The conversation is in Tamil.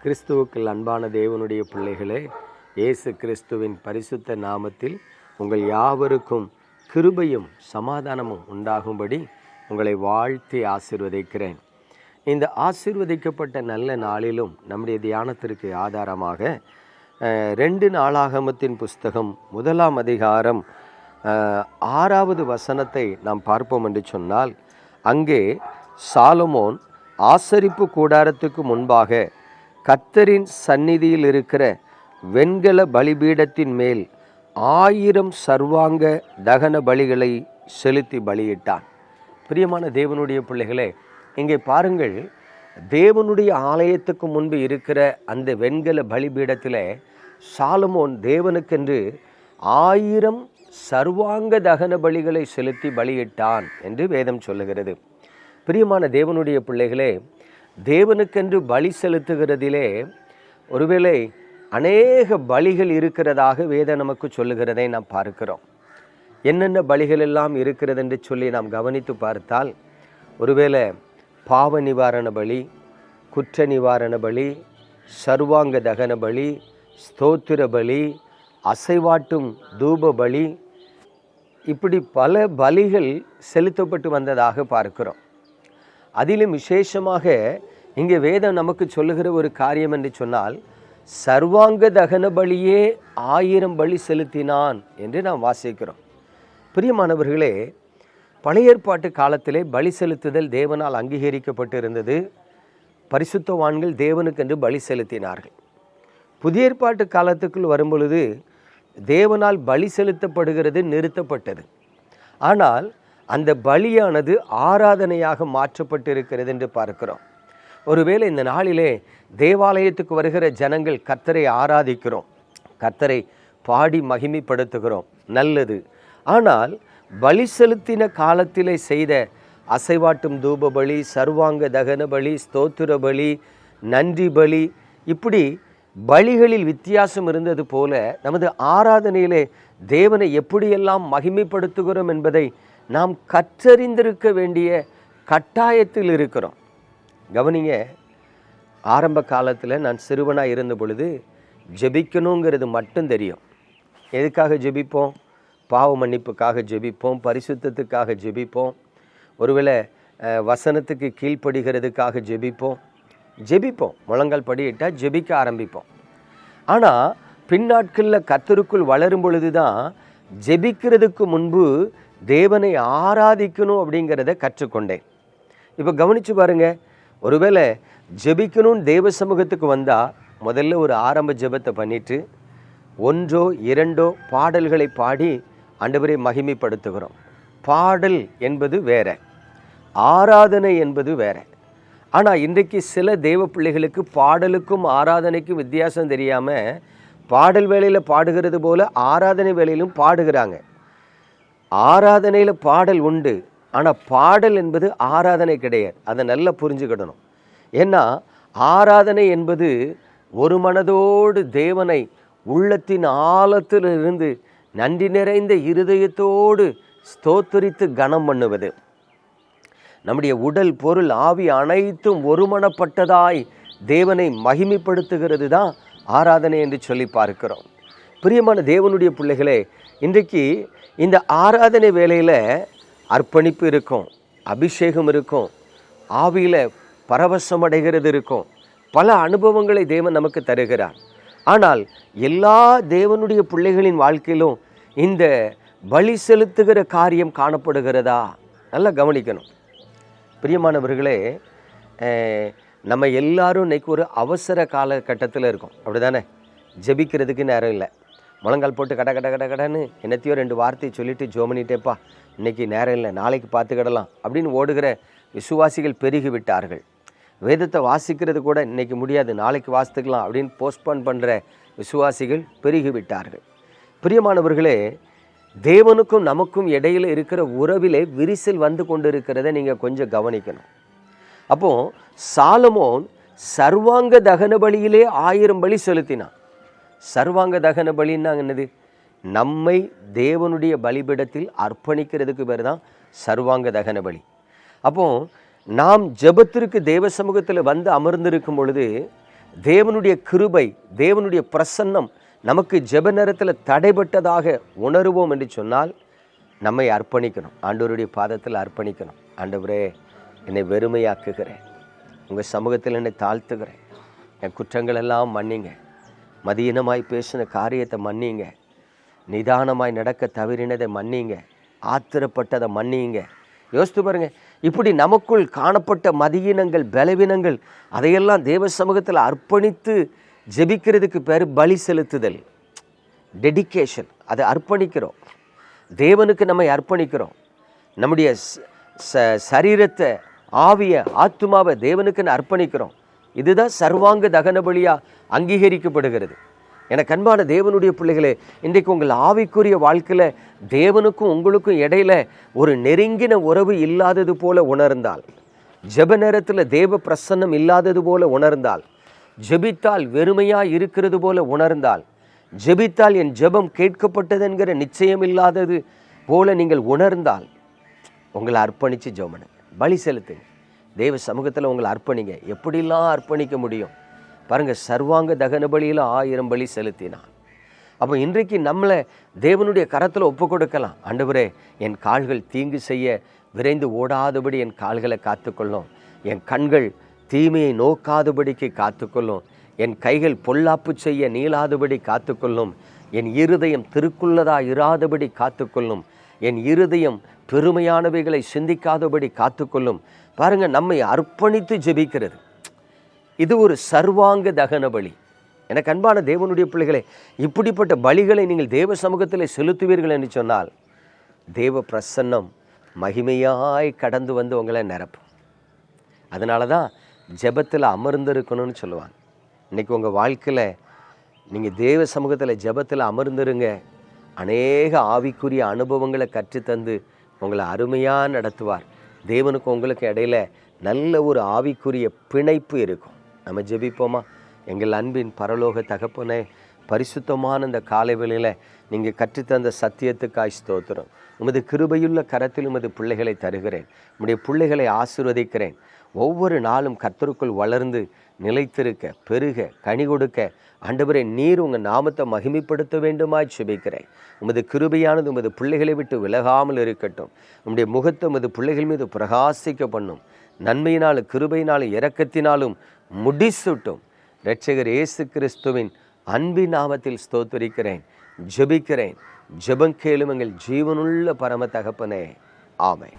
கிறிஸ்துவுக்குள் அன்பான தேவனுடைய பிள்ளைகளே இயேசு கிறிஸ்துவின் பரிசுத்த நாமத்தில் உங்கள் யாவருக்கும் கிருபையும் சமாதானமும் உண்டாகும்படி உங்களை வாழ்த்தி ஆசிர்வதிக்கிறேன். இந்த ஆசிர்வதிக்கப்பட்ட நல்ல நாளிலும் நம்முடைய தியானத்திற்கு ஆதாரமாக ரெண்டு நாளாகமத்தின் புஸ்தகம் முதலாம் அதிகாரம் ஆறாவது வசனத்தை நாம் பார்ப்போம் என்று சொன்னால் அங்கே சாலமோன் ஆசரிப்பு கூடாரத்துக்கு முன்பாக கத்தரின் சந்நிதியில் இருக்கிற வெண்கல பலிபீடத்தின் மேல் ஆயிரம் சர்வாங்க தகன பலிகளை செலுத்தி பலியிட்டான். பிரியமான தேவனுடைய பிள்ளைகளே இங்கே பாருங்கள் தேவனுடைய ஆலயத்துக்கு முன்பு இருக்கிற அந்த வெண்கல பலிபீடத்தில் சாலமோன் தேவனுக்கென்று ஆயிரம் சர்வாங்க தகன பலிகளை செலுத்தி பலியிட்டான் என்று வேதம் சொல்லுகிறது. பிரியமான தேவனுடைய பிள்ளைகளே தேவனுக்கென்று பலி செலுத்துகிறதிலே ஒருவேளை அநேக பலிகள் இருக்கிறதாக வேதம் நமக்கு சொல்லுகிறதை நாம் பார்க்கிறோம். என்னென்ன பலிகள் எல்லாம் இருக்கிறது என்று சொல்லி நாம் கவனித்து பார்த்தால் ஒருவேளை பாவ நிவாரண பலி குற்ற நிவாரண பலி சர்வாங்க தகன பலி ஸ்தோத்திர பலி அசைவாட்டும் தூப பலி இப்படி பல பலிகள் செலுத்தப்பட்டு வந்ததாக பார்க்கிறோம். அதிலும் விசேஷமாக இங்கே வேதம் நமக்கு சொல்லுகிற ஒரு காரியம் என்று சொன்னால் சர்வாங்க தகன பலியே ஆயிரம் பலி செலுத்தினான் என்று நாம் வாசிக்கிறோம். பிரியமானவர்களே பழைய ஏற்பாட்டு காலத்திலே பலி செலுத்துதல் தேவனால் அங்கீகரிக்கப்பட்டு இருந்தது பரிசுத்தவான்கள் தேவனுக்கென்று பலி செலுத்தினார்கள். புதிய ஏற்பாட்டு காலத்துக்குள் வரும்பொழுது தேவனால் பலி செலுத்தப்படுகிறது நிறுத்தப்பட்டது. ஆனால் அந்த பலியானது ஆராதனையாக மாற்றப்பட்டிருக்கிறது என்று பார்க்கிறோம். ஒருவேளை இந்த நாளிலே தேவாலயத்துக்கு வருகிற ஜனங்கள் கத்தரை ஆராதிக்கிறோம். கத்தரை பாடி மகிமைப்படுத்துகிறோம். நல்லது. ஆனால் பலி செலுத்தின காலத்திலே செய்த அசைவாட்டும் தூப பலி சர்வாங்க தகன பலி ஸ்தோத்திர பலி நன்றி பலி இப்படி பலிகளில் வித்தியாசம் இருந்தது போல நமது ஆராதனையிலே தேவனை எப்படியெல்லாம் மகிமைப்படுத்துகிறோம் என்பதை நாம் கற்றறிந்திருக்க வேண்டிய கட்டாயத்தில் இருக்கிறோம். கவனிங்க ஆரம்ப காலத்தில் நான் சிறுவனாக இருந்த பொழுது ஜெபிக்கணுங்கிறது மட்டும் தெரியும். எதுக்காக ஜெபிப்போம்? பாவ மன்னிப்புக்காக ஜெபிப்போம் பரிசுத்தத்துக்காக ஜெபிப்போம் ஒருவேளை வசனத்துக்கு கீழ்ப்படுகிறதுக்காக ஜெபிப்போம். ஜெபிப்போம் முழங்கால் படியிட்டால் ஜெபிக்க ஆரம்பிப்போம். ஆனால் பின்னாட்களில் கத்தருக்குள் வளரும் பொழுது தான் ஜெபிக்கிறதுக்கு முன்பு தேவனை ஆராதிக்கணும் அப்படிங்கிறத கற்றுக்கொண்டேன். இப்போ கவனிச்சு பாருங்க ஒருவேளை ஜெபிக்கணும்னு தேவ சமூகத்துக்கு வந்தால் முதல்ல ஒரு ஆரம்ப ஜெபத்தை பண்ணிட்டு ஒன்றோ இரண்டோ பாடல்களை பாடி ஆண்டவரை மகிமைப்படுத்துகிறோம். பாடல் என்பது வேற ஆராதனை என்பது வேற. ஆனால் இன்றைக்கு சில தேவ பிள்ளைகளுக்கு பாடலுக்கும் ஆராதனைக்கும் வித்தியாசம் தெரியாமல் பாடல் வேலையில் பாடுகிறது போல ஆராதனை வேலையிலும் பாடுகிறாங்க. ஆராதனையில் பாடல் உண்டு. ஆனால் பாடல் என்பது ஆராதனை கிடையாது. அதை நல்லா புரிஞ்சுக்கிடணும். ஏன்னா ஆராதனை என்பது ஒரு மனதோடு தேவனை உள்ளத்தின் ஆழத்தில் இருந்து நன்றி நிறைந்த இருதயத்தோடு ஸ்தோத்தரித்து கனம் பண்ணுவது. நம்முடைய உடல் பொருள் ஆவி அனைத்தும் ஒருமனப்பட்டதாய் தேவனை மகிமைப்படுத்துகிறது தான் ஆராதனை என்று சொல்லி பார்க்கிறோம். பிரியமான தேவனுடைய பிள்ளைகளே இன்றைக்கு இந்த ஆராதனை வேலையில் அர்ப்பணிப்பு இருக்கும் அபிஷேகம் இருக்கும் ஆவியில் பரவசம் அடைகிறது இருக்கும். பல அனுபவங்களை தேவன் நமக்கு தருகிறார். ஆனால் எல்லா தேவனுடைய பிள்ளைகளின் வாழ்க்கையிலும் இந்த பலி செலுத்துகிற காரியம் காணப்படுகிறதா? நல்லா கவனிக்கணும். பிரியமானவர்களே நம்ம எல்லாரும் இன்றைக்கி ஒரு அவசர காலகட்டத்தில் இருக்கோம். அப்படிதானே ஜெபிக்கிறதுக்கு நேரம் இல்லை. முழங்கால் போட்டு கட கட கட கடன்னு என்னத்தையோ ரெண்டு வார்த்தையை சொல்லிட்டு ஜோமனிட்டேப்பா. இன்னைக்கு நேரம் இல்லை நாளைக்கு பார்த்துக்கிடலாம் அப்படின்னு ஓடுகிற விசுவாசிகள் பெருகி விட்டார்கள். வேதத்தை வாசிக்கிறது கூட இன்றைக்கி முடியாது நாளைக்கு வாசித்துக்கலாம் அப்படின்னு போஸ்ட்போன் பண்ணுற விசுவாசிகள் பெருகி விட்டார்கள். பிரியமானவர்களே தேவனுக்கும் நமக்கும் இடையில இருக்கிற உறவிலே விரிசல் வந்து கொண்டு இருக்கிறத நீங்கள் கொஞ்சம் கவனிக்கணும். அப்போது சாலமோன் சர்வாங்க தகன பலியிலே ஆயிரம் பலி செலுத்தினான். சர்வாங்க தகன பலின்னா என்னது? நம்மை தேவனுடைய பலிபிடத்தில் அர்ப்பணிக்கிறதுக்கு பேர் தான் சர்வாங்க தகன பலி. அப்போ நாம் ஜெபத்திற்கு தேவ சமூகத்தில் வந்து அமர்ந்திருக்கும் பொழுது தேவனுடைய கிருபை தேவனுடைய பிரசன்னம் நமக்கு ஜெப நேரத்தில் தடைபட்டதாக உணருவோம் என்று சொன்னால் நம்மை அர்ப்பணிக்கணும். ஆண்டவருடைய பாதத்தில் அர்ப்பணிக்கணும். ஆண்டவரே என்னை வெறுமையாக்குகிறேன். உங்கள் சமூகத்தில் என்னை தாழ்த்துகிறேன். என் குற்றங்கள் எல்லாம் மன்னிங்க. மதியினமாய் பேசின காரியத்தை மன்னிங்க. நிதானமாய் நடக்க தவறினதை மன்னிங்க. ஆத்திரப்பட்டதை மன்னிங்க. யோசித்து பாருங்க இப்படி நமக்குள் காணப்பட்ட மதியினங்கள் பலவீனங்கள் அதையெல்லாம் தேவ சமூகத்தில் அர்ப்பணித்து ஜெபிக்கிறதுக்கு பேர் பலி செலுத்துதல். டெடிகேஷன் அதை அர்ப்பணிக்கிறோம். தேவனுக்கு நம்மை அர்ப்பணிக்கிறோம். நம்முடைய ச- ச- சரீரத்தை ஆவிய ஆத்துமாவை தேவனுக்குன்னு அர்ப்பணிக்கிறோம். இதுதான் சர்வாங்க தகன பலியா அங்கீகரிக்கப்படுகிறது. எனக்கு அன்பான தேவனுடைய பிள்ளைகளே இன்றைக்கு உங்கள் ஆவிக்குரிய வாழ்க்கையில் தேவனுக்கும் உங்களுக்கும் இடையில ஒரு நெருங்கின உறவு இல்லாதது போல உணர்ந்தால் ஜெப நேரத்தில் தேவ பிரசன்னம் இல்லாதது போல உணர்ந்தால் ஜெபித்தால் வெறுமையாக இருக்கிறது போல உணர்ந்தால் ஜெபித்தால் என் ஜெபம் கேட்கப்பட்டது என்கிற நிச்சயம் இல்லாதது போல நீங்கள் உணர்ந்தால் உங்களை அர்ப்பணித்து ஜெபனை பலி செலுத்துங்க. தேவ சமூகத்தில் உங்களை அர்ப்பணிங்க. எப்படிலாம் அர்ப்பணிக்க முடியும்? பாருங்க சர்வாங்க தகன பலியில் ஆயிரம் பலி செலுத்தினான். அப்போ இன்றைக்கு நம்மளை தேவனுடைய கரத்தில் ஒப்பு கொடுக்கலாம். ஆண்டவரே என் கால்கள் தீங்கு செய்ய விரைந்து ஓடாதபடி என் கால்களை காத்துக்கொள்ளும். என் கண்கள் தீமையை நோக்காதபடிக்கு காத்துக்கொள்ளும். என் கைகள் பொல்லாப்பு செய்ய நீளாதபடி காத்துக்கொள்ளும். என் இருதயம் திருக்குள்ளதா இராதபடி காத்துக்கொள்ளும். என் இருதயம் பெருமையானவைகளை சிந்திக்காதபடி காத்துக்கொள்ளும். பாருங்க நம்மை அர்ப்பணித்து ஜெபிக்கிறது. இது ஒரு சர்வாங்க தகன பலி. எனக்கு அன்பான தேவனுடைய பிள்ளைகளே இப்படிப்பட்ட பலிகளை நீங்கள் தேவ சமூகத்தில் செலுத்துவீர்கள் என்று சொன்னால் தேவ பிரசன்னம் மகிமையாய் கடந்து வந்து உங்களை நிரப்பும். அதனால தான் ஜெபத்தில் அமர்ந்திருக்கணும்னு சொல்லுவாங்க. இன்றைக்கி உங்கள் வாழ்க்கையில் நீங்கள் தேவ சமூகத்தில் ஜெபத்தில் அமர்ந்துருங்க. அநேக ஆவிக்குரிய அனுபவங்களை கற்றுத்தந்து உங்களை அருமையாக நடத்துவார். தேவனுக்கு உங்களுக்கு இடையில நல்ல ஒரு ஆவிக்குரிய பிணைப்பு இருக்கும். நம்ம ஜெபிப்போமா? எங்கள் அன்பின் பரலோக தகப்பனே பரிசுத்தமான இந்த காலை வேளையில் நீங்கள் கற்றுத்தந்த சத்தியத்துக்காய் ஸ்தோத்திரம். உமது கிருபையுள்ள கரத்தில் உமது பிள்ளைகளை தருகிறேன். உம்முடைய பிள்ளைகளை ஆசிர்வதிக்கிறேன். ஒவ்வொரு நாளும் கர்த்தருக்குள் வளர்ந்து நிலைத்திருக்க பெருக கனி கொடுக்க ஆண்டவரே நீர் உங்கள் நாமத்தை மகிமைப்படுத்த வேண்டுமாய் செபிக்கிறேன் உமது கிருபையானது உமது பிள்ளைகளை விட்டு விலகாமல் இருக்கட்டும். உம்முடைய முகத்தை உமது பிள்ளைகள் மீது பிரகாசிக்க பண்ணும் நன்மையினாலும் கிருபையினாலும் இரக்கத்தினாலும் முடிசூட்டும். இரட்சகர் இயேசு கிறிஸ்துவின் அன்பின் நாமத்தில் ஸ்தோத்தரிக்கிறேன் ஜெபிக்கிறேன். ஜெபம் கேளும் எங்கள் ஜீவனுள்ள பரம தகப்பனே. ஆமை